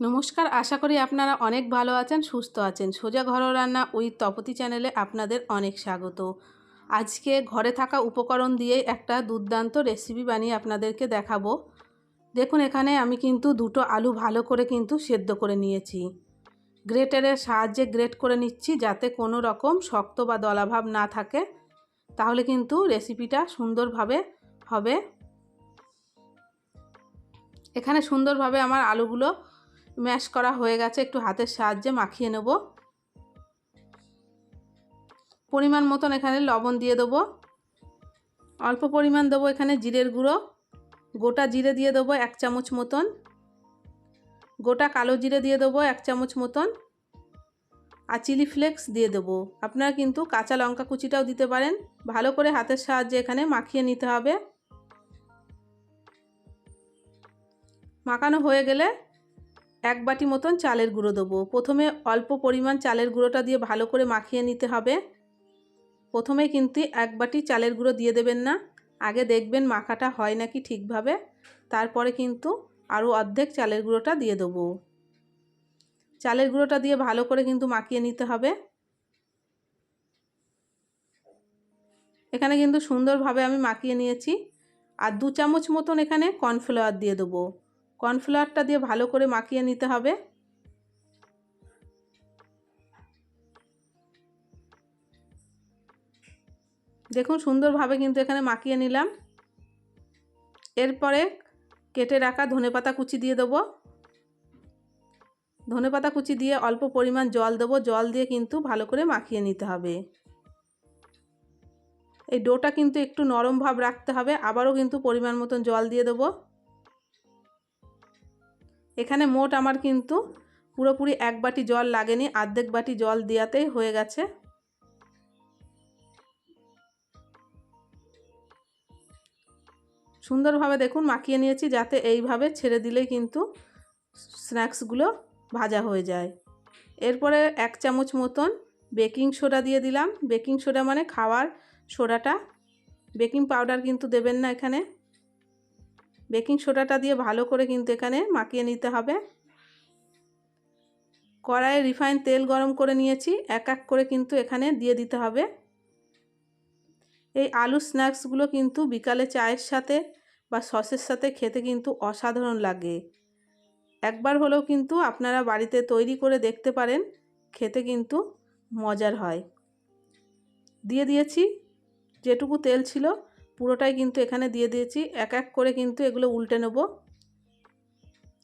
নমস্কার, আশা করি আপনারা অনেক ভালো আছেন, সুস্থ আছেন। সোজা ঘরোয়া রান্না উইথ তপতি চ্যানেলে আপনাদের অনেক স্বাগত। আজকে ঘরে থাকা উপকরণ দিয়ে একটা দুর্দান্ত রেসিপি বানিয়ে আপনাদেরকে দেখাবো। দেখুন, এখানে আমি কিন্তু দুটো আলু ভালো করে কিন্তু সেদ্ধ করে নিয়েছি। গ্রেটারের সাহায্যে গ্রেট করে নিচ্ছি যাতে কোনো রকম শক্ত বা দলাভাব না থাকে। তাহলে কিন্তু রেসিপিটা সুন্দরভাবে হবে। এখানে সুন্দরভাবে আমার আলুগুলো ম্যাশ করা হয়ে গেছে, একটু হাতের সাহায্যে মাখিয়ে নেব। পরিমাণ মতন এখানে লবণ দিয়ে দেবো। অল্প পরিমাণ দেবো এখানে জিরের গুঁড়ো। গোটা জিরে দিয়ে দেবো এক চামচ মতন। গোটা কালো জিরে দিয়ে দেবো এক চামচ মতন। আর চিলি ফ্লেক্স দিয়ে দেবো। আপনারা কিন্তু কাঁচা লঙ্কা কুচিটাও দিতে পারেন। ভালো করে হাতের সাহায্যে এখানে মাখিয়ে নিতে হবে। মাখানো হয়ে গেলে এক বাটি মতন চালের গুঁড়ো দেবো। প্রথমে অল্প পরিমাণ চালের গুঁড়োটা দিয়ে ভালো করে মাখিয়ে নিতে হবে। প্রথমে কিন্তু এক বাটি চালের গুঁড়ো দিয়ে দেবেন না। আগে দেখবেন মাখাটা হয় নাকি ঠিকভাবে। তারপরে কিন্তু আরও অর্ধেক চালের গুঁড়োটা দিয়ে দেবো। চালের গুঁড়োটা দিয়ে ভালো করে কিন্তু মাখিয়ে নিতে হবে। এখানে কিন্তু সুন্দরভাবে আমি মাখিয়ে নিয়েছি। আর দু চামচ মতন এখানে কর্নফ্লাওয়ার দিয়ে দেবো। কর্নফ্লাওয়ারটা দিয়ে ভালো করে মাখিয়ে নিতে হবে। দেখুন সুন্দরভাবে কিন্তু এখানে মাখিয়ে নিলাম। এরপরে কেটে রাখা ধনেপাতা কুচি দিয়ে দেবো। ধনেপাতা কুচি দিয়ে অল্প পরিমাণ জল দেবো। জল দিয়ে কিন্তু ভালো করে মাখিয়ে নিতে হবে। এই ডোটা কিন্তু একটু নরম ভাব রাখতে হবে। আবারও কিন্তু পরিমাণ মতন জল দিয়ে দেবো। এখানে মোট আমার কিন্তু পুরোপুরি এক বাটি জল লাগেনি, আর্ধেক বাটি জল দেওয়াতেই হয়ে গেছে। সুন্দরভাবে দেখুন, মাখিয়ে নিয়েছি যাতে এইভাবে ছেড়ে দিলেই কিন্তু স্ন্যাক্সগুলো ভাজা হয়ে যায়। এরপরে এক চামচ মতন বেকিং সোডা দিয়ে দিলাম। বেকিং সোডা মানে খাওয়ার সোডাটা। বেকিং পাউডার কিন্তু দেবেন না এখানে। বেকিং সোডাটা দিয়ে ভালো করে কিন্তু এখানে মাখিয়ে নিতে হবে। কড়াইয়ে রিফাইন তেল গরম করে নিয়েছি, এক এক করে কিন্তু এখানে দিয়ে দিতে হবে। এই আলু স্ন্যাক্সগুলো কিন্তু বিকালে চায়ের সাথে বা সসের সাথে খেতে কিন্তু অসাধারণ লাগে। একবার হলেও কিন্তু আপনারা বাড়িতে তৈরি করে দেখতে পারেন, খেতে কিন্তু মজার হয়। দিয়ে দিয়েছি যেটুকু তেল ছিল পুরোটাই কিন্তু এখানে দিয়ে দিয়েছি। এক এক করে কিন্তু এগুলো উল্টে নেব।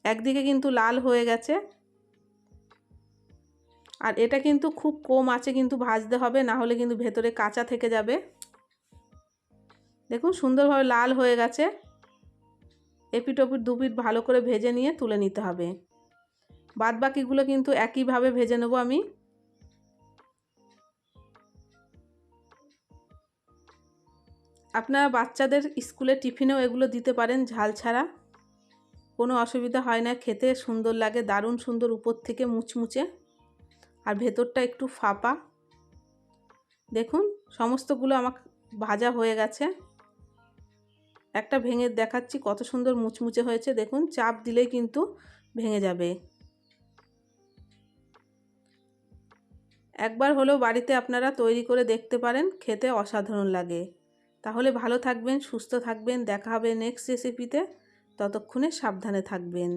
একদিকে কিন্তু লাল হয়ে গেছে। আর এটা কিন্তু খুব কম আছে কিন্তু ভাজতে হবে, না হলে কিন্তু ভেতরে কাঁচা থেকে যাবে। দেখুন সুন্দরভাবে লাল হয়ে গেছে। এপিট ওপিট দুপিট ভালো করে ভেজে নিয়ে তুলে নিতে হবে। বাদ বাকিগুলো কিন্তু একইভাবে ভেজে নেব আমি। আপনারা বাচ্চাদের স্কুলে টিফিনেও এগুলো দিতে পারেন ঝাল ছাড়া। কোনো অসুবিধা হয় না, খেতে সুন্দর লাগে, দারুণ সুন্দর উপর থেকে মুচমুচে। আর ভেতরটা একটু ফাঁপা। দেখুন, সমস্তগুলো আমার ভাজা হয়ে গেছে। একটা ভেঙে দেখাচ্ছি কত সুন্দর মুচমুচে হয়েছে। দেখুন, চাপ দিলেই কিন্তু ভেঙে যাবে। একবার হলেও বাড়িতে আপনারা তৈরি করে দেখতে পারেন, খেতে অসাধারণ লাগে। তাহলে ভালো থাকবেন সুস্থ থাকবেন দেখা হবে নেক্সট রেসিপিতে ততক্ষণে সাবধানে থাকবেন।